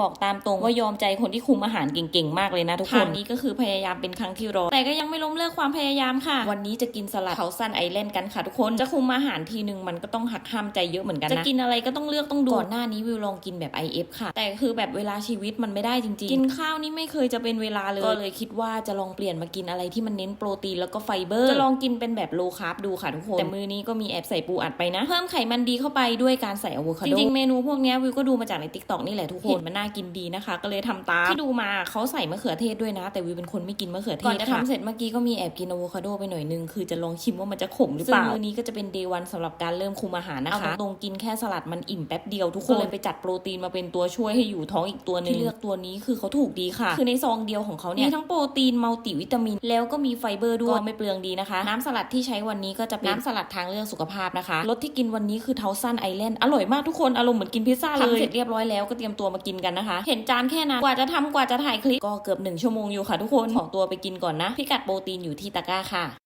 บอกตามตรงว่ายอมใจคนที่คุมอาหารเก่งๆ มากเลยนะทุกคนนี้ก็คือพยายามเป็นครั้งที่รอแต่ก็ยังไม่ล้มเลิกความพยายามค่ะ วันนี้จะกินสลัดเขาสั้นไอแลนด์กันค่ะทุกคนจะคุมอาหารทีนึงมันก็ต้องหักห้ามใจเยอะเหมือนกันนะจะกินอะไรก็ต้องเลือกต้องดูก่อนหน้านี้วิวลองกินแบบ IF ค่ะ แต่คือแบบเวลาชีวิตมันไม่ได้จริงๆ กินข้าวนี่ไม่เคยจะเป็นเวลาเลยก็เลยคิดว่าจะลองเปลี่ยนมากินอะไรที่มันเน้นโปรตีนแล้วก็ไฟเบอร์จะลองกินเป็นแบบโลคาร์บดูค่ะทุกคนแต่มือนี้ก็มีแอบใส่ปูอัดไปนะ เพิ่มไขมันดีเข้าไปด้วยการใส่อะโวคาโดจริงๆเมนูพวกเนี้ยวิวก็ดูมาจากในติ๊กต็อกนี่แหละทุกคนมันน่ากินดีนะคะ ก็เลยทำตามที่ดูมาเขาใส่มะเขือเทศด้วยนะ แต่วิวเป็นคนไม่กินมะเขือเทศก่อนจะทำเสร็จเมื่อกี้ก็มีแอบกินอะโวคาโดไปหน่อยนึงคือจะลองชิมว่ามันจะขมหรือเปล่าซึ่งมื้อนี้ก็จะเป็นเดย์วันสำหรับการเริ่มคุมอาหารนะคะเอาตรงๆกินแค่สลัดมันอิ่มแป๊บเดียวทุกคนก็เลยไปจัดโปรตีนมาเป็นตัวช่วยให้อยู่ท้องอีกตัวหนึงที่เลือกตัวนี้คือเขาถูกดีค่ะ คือในซองเดียวของเขาเนี่ยมีทั้งโปรตีนมัลติวิตามิน แล้วก็มีไฟเบอร์ด้วยก็ไม่เปลืองดีนะคะ น้ำสลัดที่ใช้วันนี้ก็จะเป็นน้ำสลัดทางเลือกสุขภาพนะคะรสที่กินวันนี้คือเทาซันไอแลนด์อร่อยมากทุกคนอารมณ์เหมือนกินพิซซ่าเลยทำเสร็จเรียบร้อยแล้วก็เตรียมตัวมากินกันนะคะ เห็นจานแค่นั้นกว่าจะทำกว่าจะถ่ายคลิปก็เกือบหนึ่งชั่วโมงอยู่ค่ะทุกคนขอตัวไปกินก่อนนะ พิกัดโปรตีนอยู่ที่ตะกร้าค่ะ